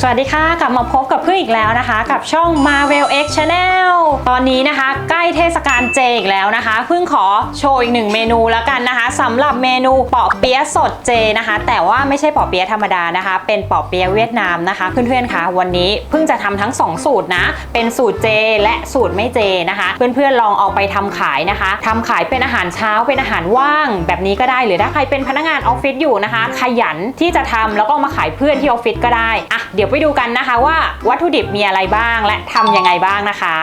สวัสดีค่ะ กลับมาพบกับเพื่อนอีกแล้วนะคะ กับช่อง Marvel X Channel ตอนนี้นะคะ ใกล้เทศกาลเจอีกแล้วนะคะ เพิ่งขอโชว์อีกหนึ่งเมนูแล้วกันนะคะสำหรับเมนูปอเปี๊ยะสดเจนะคะ แต่ว่าไม่ใช่ปอเปี๊ยะธรรมดานะคะ เป็นปอเปี๊ยะเวียดนามนะคะเพื่อนๆคะวันนี้เพิ่งจะทำทั้ง 2 สูตรนะ เป็นสูตรเจและสูตรไม่เจนะคะ เพื่อนๆลองเอาไปทำขายนะคะทำขายเป็นอาหารเช้าเป็นอาหารว่าง แบบนี้ก็ได้หรือถ้าใครเป็นพนักงานออฟฟิศอยู่นะคะ ขยันที่จะทำแล้วก็มาขายเพื่อนที่ออฟฟิศก็ได้อะเดี๋ยวไปไปดูกันนะคะว่าวัตถุดิบมีอะไรบ้างและทำยังไงบ้างนะคะ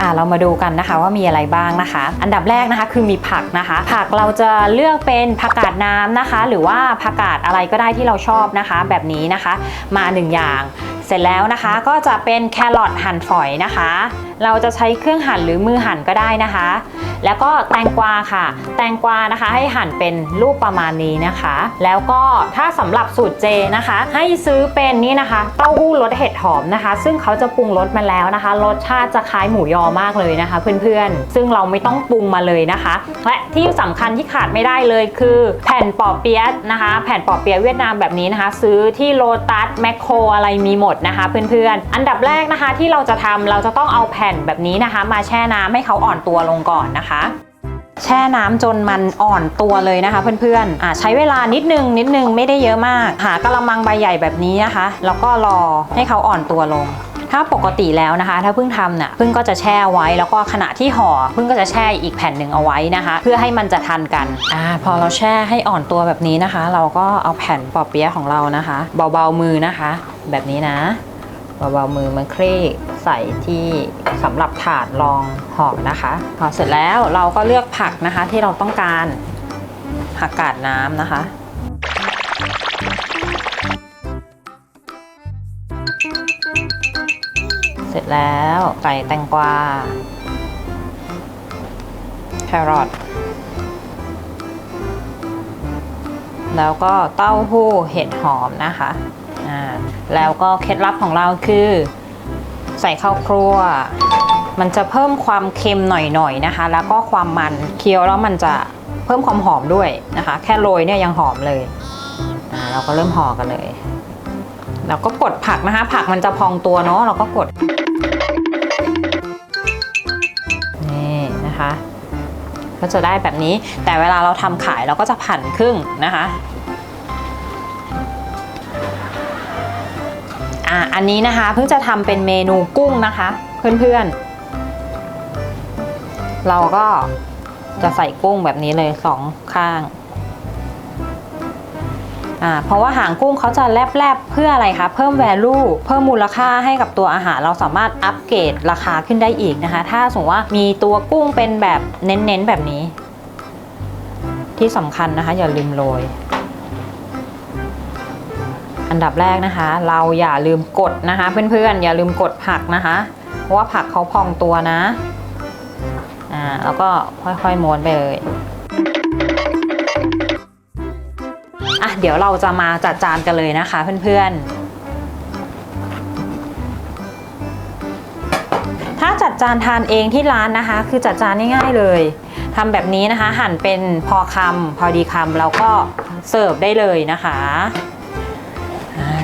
อ่าเรามาดูกันนะคะว่ามีอะไรบ้างนะคะ อันดับแรกนะคะคือมีผักนะคะ ผักเราจะเลือกเป็นผักกาดน้ำนะคะ หรือว่าผักกาดอะไรก็ได้ที่เราชอบนะคะ แบบนี้นะคะ มาหนึ่งอย่าง เสร็จแล้วนะคะก็จะเป็นแครอทหั่นฝอยนะคะ เราจะใช้เครื่องหั่นหรือมือหั่นก็ได้นะคะ แล้วก็แตงกวาค่ะ แตงกวานะคะให้หั่นเป็นรูปประมาณนี้นะคะ แล้วก็ถ้าสำหรับสูตรเจนะคะ ให้ซื้อเป็นนี่นะคะเต้าหู้รสเห็ดหอมนะคะ ซึ่งเขาจะปรุงรสมาแล้วนะคะ รสชาติจะคล้ายหมูยอมากเลยนะคะ เพื่อนๆ ซึ่งเราไม่ต้องปรุงมาเลยนะคะ และที่สำคัญที่ขาดไม่ได้เลยคือ แผ่นปอเปี๊ยะนะคะ แผ่นปอเปี๊ยะเวียดนามแบบนี้นะคะ ซื้อที่โลตัสแมคโครอะไรมีหมดนะคะเพื่อนๆ อันดับแรกนะคะที่เราจะทำเราจะต้องเอาแผ่นแบบนี้นะคะ มาแช่น้ำให้เขาอ่อนตัวลงก่อนนะคะ แช่น้ำจนมันอ่อนตัวเลยนะคะ เพื่อนๆอ่าใช้เวลานิดนึงนิดนึงไม่ได้เยอะมาก หากระมังใบใหญ่แบบนี้นะคะ แล้วก็รอให้เขาอ่อนตัวลง ถ้าปกติแล้วนะคะ ถ้าเพิ่งทำน่ะเพิ่งก็จะแช่ไว้แล้วก็ขณะที่ห่อเพิ่งก็จะแช่อีกแผ่นหนึ่งเอาไว้นะคะ เพื่อให้มันจะทันกันอ่าพอเราแช่ให้อ่อนตัวแบบนี้นะคะ เราก็เอาแผ่นปอเปี๊ยะของเรานะคะ เบาๆมือนะคะ แบบนี้นะเบาๆมือมาคลี่ใส่ที่สำหรับถาดรองห่อนะคะพอเสร็จแล้วเราก็เลือกผักนะคะที่เราต้องการผักกาดน้ำนะคะ ร็จแล้วใส่แตงกวาแครอทแล้วก็เต้าหู้เห็ดหอมนะคะอ่าแล้วก็เคล็ดลับของเราคือ ใส่ข้าวครัว มันจะเพิ่มความเค็มหน่อยๆนะคะ แล้วก็ความมันเคี้ยวแล้วมันจะเพิ่มความหอมด้วยนะคะ แค่โรยเนี่ยยังหอมเลยอ่าเราก็เริ่มห่อกันเลยแล้วก็กดผักนะคะ ผักมันจะพองตัวเนาะเราก็กด นะคะ ก็จะได้แบบนี้ แต่เวลาเราทำขายเราก็จะผันครึ่งนะคะอะอันนี้นะคะเพิ่งจะทำเป็นเมนูกุ้งนะคะ เพื่อนๆ เราก็จะใส่กุ้งแบบนี้เลยสองข้าง อ่าเพราะว่าหางกุ้งเขาจะแลบๆ เพื่ออะไรคะ เพิ่ม value เพิ่มมูลค่าให้กับตัวอาหารเราสามารถอัปเกรดราคาขึ้นได้อีกนะคะ ถ้าสมมติว่ามีตัวกุ้งเป็นแบบเน้นๆแบบนี้ ที่สำคัญนะคะ อย่าลืมโรยอันดับแรกนะคะ เราอย่าลืมกดนะคะ เพื่อนๆอย่าลืมกดผักนะคะ เพราะว่าผักเขาพองตัวนะอ่าแล้วก็ค่อยๆม้วนไปเลย เดี๋ยวเราจะมาจัดจานกันเลยนะคะเพื่อนๆ ถ้าจัดจานทานเองที่ร้านนะคะ คือจัดจานง่ายๆเลยทำแบบนี้นะคะ หั่นเป็นพอคำพอดีคำแล้วก็เสิร์ฟได้เลยนะคะ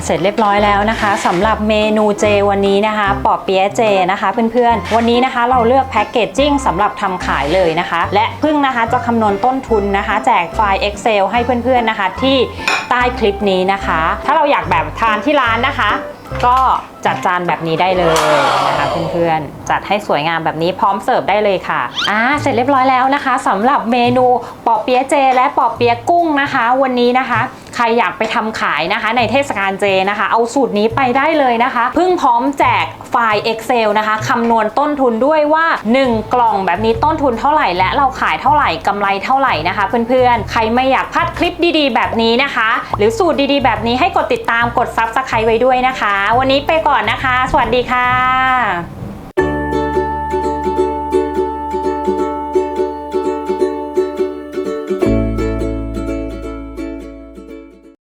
เสร็จเรียบร้อยแล้วนะคะสำหรับเมนูเจวันนี้นะคะปอเปี๊ยะเจนะคะเพื่อนๆ วันนี้นะคะเราเลือกแพ็กเกจจิ้งสำหรับทำขายเลยนะคะ และพึ่งนะคะจะคำนวณต้นทุนนะคะ แจกไฟล์ Excel ให้เพื่อนๆนะคะ ที่ใต้คลิปนี้นะคะ ถ้าเราอยากแบบทานที่ร้านนะคะ ก็จัดจานแบบนี้ได้เลยนะคะเพื่อนๆ จัดให้สวยงามแบบนี้พร้อมเสิร์ฟได้เลยค่ะอ่าเสร็จเรียบร้อยแล้วนะคะสำหรับเมนูปอเปี๊ยะเจ และปอเปี๊ยะกุ้งนะคะ วันนี้นะคะ ใครอยากไปทำขายนะคะ ในเทศกาลเจนะคะ เอาสูตรนี้ไปได้เลยนะคะ เพิ่งพร้อมแจกไฟล์ Excel นะคะคำนวณต้นทุนด้วยว่า 1 กล่องแบบนี้ต้นทุนเท่าไหร่ และเราขายเท่าไหร่กำไรเท่าไหร่นะคะ เพื่อนๆ ใครไม่อยากพลาดคลิปดีๆ แบบนี้นะคะ หรือสูตรดีๆ แบบนี้ให้กดติดตามกด Subscribe ไว้ด้วยนะคะ วันนี้ไปก่อนนะคะ สวัสดีค่ะ